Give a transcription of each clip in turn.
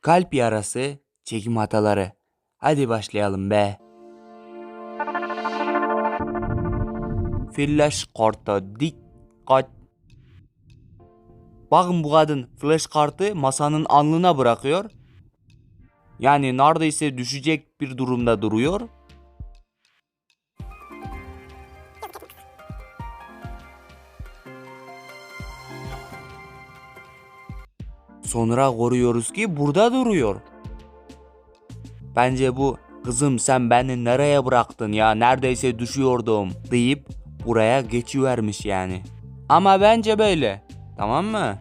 Kalp yarası, çekim hataları. Hadi başlayalım be. Flash karta dikkat. Bakın bu kadın flash kartı masanın alnına bırakıyor. Yani neredeyse düşecek bir durumda duruyor. Sonra koruyoruz ki burada duruyor. Bence bu kızım sen beni nereye bıraktın ya neredeyse düşüyordum deyip buraya geçivermiş yani. Ama bence böyle. Tamam mı?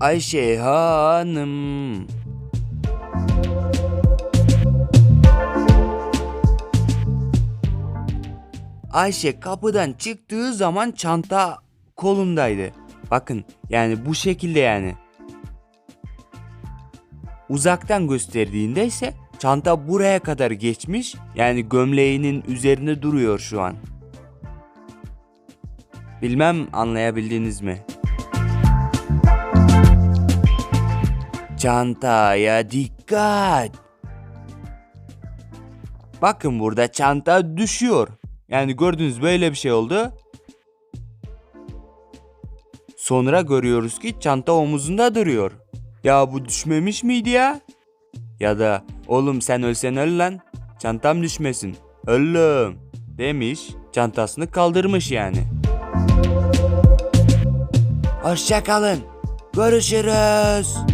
Ayşe Hanım. Ayşe kapıdan çıktığı zaman çanta kolundaydı. Bakın yani bu şekilde yani. Uzaktan gösterdiğinde ise çanta buraya kadar geçmiş. Yani gömleğinin üzerinde duruyor şu an. Bilmem anlayabildiniz mi? Çantaya dikkat. Bakın burada çanta düşüyor. Yani gördünüz böyle bir şey oldu. Sonra görüyoruz ki çanta omuzunda duruyor. Ya bu düşmemiş miydi ya? Ya da oğlum sen ölsen öl lan. Çantam düşmesin. Oğlum demiş. Çantasını kaldırmış yani. Hoşçakalın. Görüşürüz.